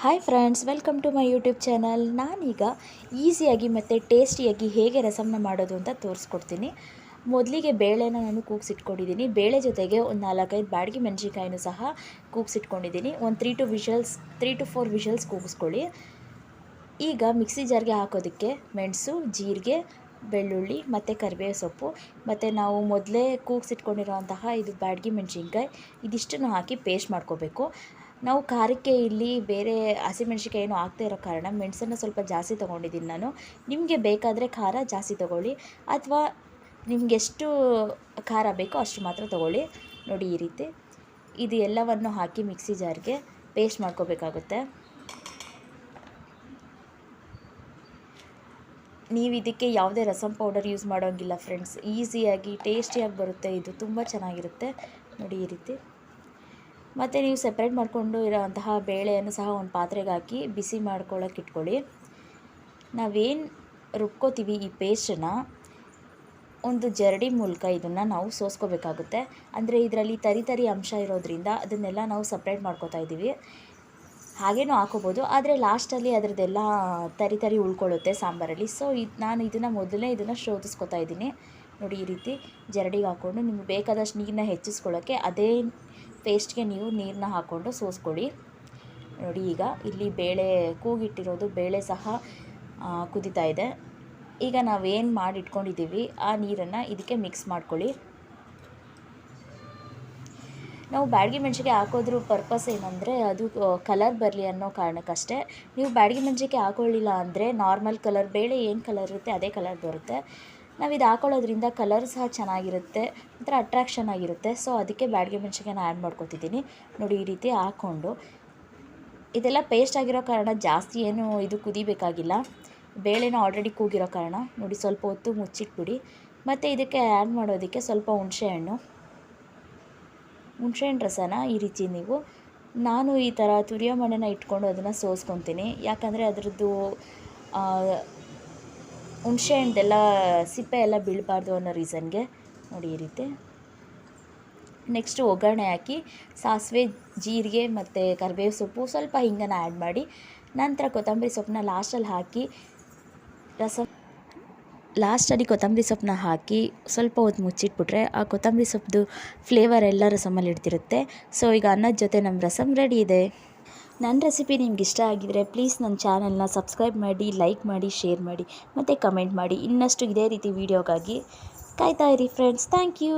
Hi friends welcome to my YouTube channel ನಾನೀಗ ಈಸಿಯಾಗಿ ಮತ್ತು ಟೇಸ್ಟಿಯಾಗಿ ಹೇಗೆ ರಸಮ್ನ ಮಾಡೋದು ಅಂತ ತೋರಿಸ್ಕೊಡ್ತೀನಿ. ಮೊದಲಿಗೆ ಬೇಳೆನ ನಾನು ಕೂಗ್ಸಿಟ್ಕೊಂಡಿದ್ದೀನಿ. ಬೇಳೆ ಜೊತೆಗೆ ಒಂದು ನಾಲ್ಕೈದು ಬಾಡಿಗೆ ಮೆಣಸಿನ್ಕಾಯಿನೂ ಸಹ ಕೂಗ್ಸಿಟ್ಕೊಂಡಿದ್ದೀನಿ. ಒಂದು three to whistles three to four whistles ಕೂಗಿಸ್ಕೊಳ್ಳಿ. ಈಗ ಮಿಕ್ಸಿ ಜಾರ್ಗೆ ಹಾಕೋದಕ್ಕೆ ಮೆಣಸು, ಜೀರಿಗೆ, ಬೆಳ್ಳುಳ್ಳಿ ಮತ್ತು ಕರಿಬೇವು ಸೊಪ್ಪು. ಮತ್ತು ನಾವು ಮೊದಲೇ ಕೂಗ್ಸಿಟ್ಕೊಂಡಿರೋಂತಹ ಇದು ಬ್ಯಾಡ್ಗಿ ಮೆಣಸಿನ್ಕಾಯಿ, ಇದಿಷ್ಟನ್ನು ಹಾಕಿ ಪೇಸ್ಟ್ ಮಾಡ್ಕೋಬೇಕು. ನಾವು ಖಾರಕ್ಕೆ ಇಲ್ಲಿ ಬೇರೆ ಹಸಿಮೆಣ್ಸಿಕಾಯಿ ಏನು ಆಗ್ತಾ ಇರೋ ಕಾರಣ ಮೆಣಸನ್ನು ಸ್ವಲ್ಪ ಜಾಸ್ತಿ ತೊಗೊಂಡಿದ್ದೀನಿ ನಾನು. ನಿಮಗೆ ಬೇಕಾದರೆ ಖಾರ ಜಾಸ್ತಿ ತೊಗೊಳ್ಳಿ. ಅಥವಾ ನಿಮ್ಗೆ ಎಷ್ಟು ಖಾರ ಬೇಕೋ ಅಷ್ಟು ಮಾತ್ರ ತೊಗೊಳ್ಳಿ. ನೋಡಿ ಈ ರೀತಿ. ಇದು ಎಲ್ಲವನ್ನು ಹಾಕಿ ಮಿಕ್ಸಿ ಜಾರ್ಗೆ ಪೇಸ್ಟ್ ಮಾಡ್ಕೋಬೇಕಾಗುತ್ತೆ. ನೀವು ಇದಕ್ಕೆ ಯಾವುದೇ ರಸಂ ಪೌಡರ್ ಯೂಸ್ ಮಾಡೋಂಗಿಲ್ಲ ಫ್ರೆಂಡ್ಸ್. ಈಸಿಯಾಗಿ, ಟೇಸ್ಟಿಯಾಗಿ ಬರುತ್ತೆ. ಇದು ತುಂಬ ಚೆನ್ನಾಗಿರುತ್ತೆ. ನೋಡಿ ಈ ರೀತಿ. ಮತ್ತು ನೀವು ಸಪ್ರೇಟ್ ಮಾಡಿಕೊಂಡು ಇರೋವಂತಹ ಬೇಳೆಯನ್ನು ಸಹ ಒಂದು ಪಾತ್ರೆಗೆ ಹಾಕಿ ಬಿಸಿ ಮಾಡ್ಕೊಳ್ಳೋಕೆ ಇಟ್ಕೊಳ್ಳಿ. ನಾವೇನು ರುಬ್ಕೋತೀವಿ ಈ ಪೇಸ್ಟನ್ನ ಒಂದು ಜರಡಿ ಮೂಲಕ ಇದನ್ನು ನಾವು ಸೋಸ್ಕೋಬೇಕಾಗುತ್ತೆ. ಅಂದರೆ ಇದರಲ್ಲಿ ತರಿ ತರಿ ಅಂಶ ಇರೋದ್ರಿಂದ ಅದನ್ನೆಲ್ಲ ನಾವು ಸಪ್ರೇಟ್ ಮಾಡ್ಕೋತಾ ಇದ್ದೀವಿ. ಹಾಗೇನೂ ಹಾಕೋಬೋದು, ಆದರೆ ಲಾಸ್ಟಲ್ಲಿ ಅದರದ್ದೆಲ್ಲ ತರಿ ತರಿ ಉಳ್ಕೊಳ್ಳುತ್ತೆ ಸಾಂಬಾರಲ್ಲಿ. ಸೊ ಇದು ನಾನು ಇದನ್ನು ಮೊದಲೇ ಇದನ್ನು ಶೋಧಿಸ್ಕೊತಾ ಇದ್ದೀನಿ. ನೋಡಿ ಈ ರೀತಿ ಜರಡಿಗೆ ಹಾಕ್ಕೊಂಡು ನಿಮ್ಗೆ ಬೇಕಾದಷ್ಟು ನೀರನ್ನ ಹೆಚ್ಚಿಸ್ಕೊಳ್ಳೋಕ್ಕೆ ಅದೇ ಪೇಸ್ಟ್ಗೆ ನೀವು ನೀರನ್ನ ಹಾಕ್ಕೊಂಡು ಸೋಸ್ಕೊಳ್ಳಿ. ನೋಡಿ ಈಗ ಇಲ್ಲಿ ಬೇಳೆ, ಕೂಗಿಟ್ಟಿರೋದು ಬೇಳೆ ಸಹ ಕುದೀತಾ ಇದೆ. ಈಗ ನಾವೇನು ಮಾಡಿ ಇಟ್ಕೊಂಡಿದ್ದೀವಿ ಆ ನೀರನ್ನು ಇದಕ್ಕೆ ಮಿಕ್ಸ್ ಮಾಡ್ಕೊಳ್ಳಿ. ನಾವು ಬ್ಯಾಡಗಿ ಮೆಣಸಿಗೆ ಹಾಕೋದ್ರ ಪರ್ಪಸ್ ಏನಂದರೆ ಅದು ಕಲರ್ ಬರಲಿ ಅನ್ನೋ ಕಾರಣಕ್ಕಷ್ಟೇ. ನೀವು ಬ್ಯಾಡಗಿ ಮೆಣಸಿಗೆ ಹಾಕೊಳ್ಳಿಲ್ಲ ಅಂದರೆ ನಾರ್ಮಲ್ ಕಲರ್ ಬೇಳೆ ಏನು ಕಲರ್ ಇರುತ್ತೆ ಅದೇ ಕಲರ್ ಬರುತ್ತೆ. ನಾವು ಇದು ಹಾಕೊಳ್ಳೋದ್ರಿಂದ ಕಲರ್ ಸಹ ಚೆನ್ನಾಗಿರುತ್ತೆ, ಒಂಥರ ಅಟ್ರಾಕ್ಷನ್ ಆಗಿರುತ್ತೆ. ಸೊ ಅದಕ್ಕೆ ಬ್ಯಾಡಗಿ ಮೆಣಸಿನ್ಕಾಯಿನ ಆ್ಯಡ್ ಮಾಡ್ಕೊತಿದ್ದೀನಿ ನೋಡಿ ಈ ರೀತಿ ಹಾಕ್ಕೊಂಡು ಇದೆಲ್ಲ ಪೇಸ್ಟ್ ಆಗಿರೋ ಕಾರಣ ಜಾಸ್ತಿ ಏನು ಇದು ಕುದಿಬೇಕಾಗಿಲ್ಲ. ಬೇಳೆನ ಆಲ್ರೆಡಿ ಕೂಗಿರೋ ಕಾರಣ. ನೋಡಿ ಸ್ವಲ್ಪ ಹೊತ್ತು ಮುಚ್ಚಿಟ್ಬಿಡಿ. ಮತ್ತು ಇದಕ್ಕೆ ಆ್ಯಡ್ ಮಾಡೋದಕ್ಕೆ ಸ್ವಲ್ಪ ಹುಣಸೆಹಣ್ಣು ಹುಣಸೆಹಣ್ಣು ರಸನ ಈ ರೀತಿ ನೀವು, ನಾನು ಈ ಥರ ತುರಿಯೋ ಮಣ್ಣನ್ನು ಇಟ್ಕೊಂಡು ಅದನ್ನು ಸೋಸ್ಕೊತೀನಿ. ಯಾಕಂದರೆ ಅದರದ್ದು ಹುಣಸೆ ಹಣ್ಣೆಲ್ಲ ಸಿಪ್ಪೆ ಎಲ್ಲ ಬೀಳಬಾರ್ದು ಅನ್ನೋ ರೀಸನ್ಗೆ ನೋಡಿ ಈ ರೀತಿ. ನೆಕ್ಸ್ಟು ಒಗ್ಗರಣೆ ಹಾಕಿ, ಸಾಸಿವೆ, ಜೀರಿಗೆ ಮತ್ತು ಕರಿಬೇವು ಸೊಪ್ಪು ಸ್ವಲ್ಪ ಹಿಂಗನ ಆ್ಯಡ್ ಮಾಡಿ, ನಂತರ ಕೊತ್ತಂಬರಿ ಸೊಪ್ಪನ್ನ ಲಾಸ್ಟಲ್ಲಿ ಹಾಕಿ, ರಸ ಲಾಸ್ಟಲ್ಲಿ ಕೊತ್ತಂಬರಿ ಸೊಪ್ಪನ್ನ ಹಾಕಿ ಸ್ವಲ್ಪ ಹೊತ್ತು ಮುಚ್ಚಿಟ್ಬಿಟ್ರೆ ಆ ಕೊತ್ತಂಬರಿ ಸೊಪ್ಪು ಫ್ಲೇವರ್ ಎಲ್ಲ ರಸಮಲ್ಲಿ ಇಡ್ತಿರುತ್ತೆ. ಸೊ ಈಗ ಅನ್ನದ ಜೊತೆ ನಮ್ಮ ರಸಮ್ ರೆಡಿ ಇದೆ. ನನ್ನ ರೆಸಿಪಿ ನಿಮ್ಗೆ ಇಷ್ಟ ಆಗಿದರೆ ಪ್ಲೀಸ್ ನನ್ನ ಚಾನಲ್ನ ಸಬ್ಸ್ಕ್ರೈಬ್ ಮಾಡಿ, ಲೈಕ್ ಮಾಡಿ, ಶೇರ್ ಮಾಡಿ, ಮತ್ತು ಕಮೆಂಟ್ ಮಾಡಿ. ಇನ್ನಷ್ಟು ಇದೇ ರೀತಿ ವೀಡಿಯೋಗಾಗಿ ಕಾಯ್ತಾ ಇರಿ ಫ್ರೆಂಡ್ಸ್ ಥ್ಯಾಂಕ್ ಯು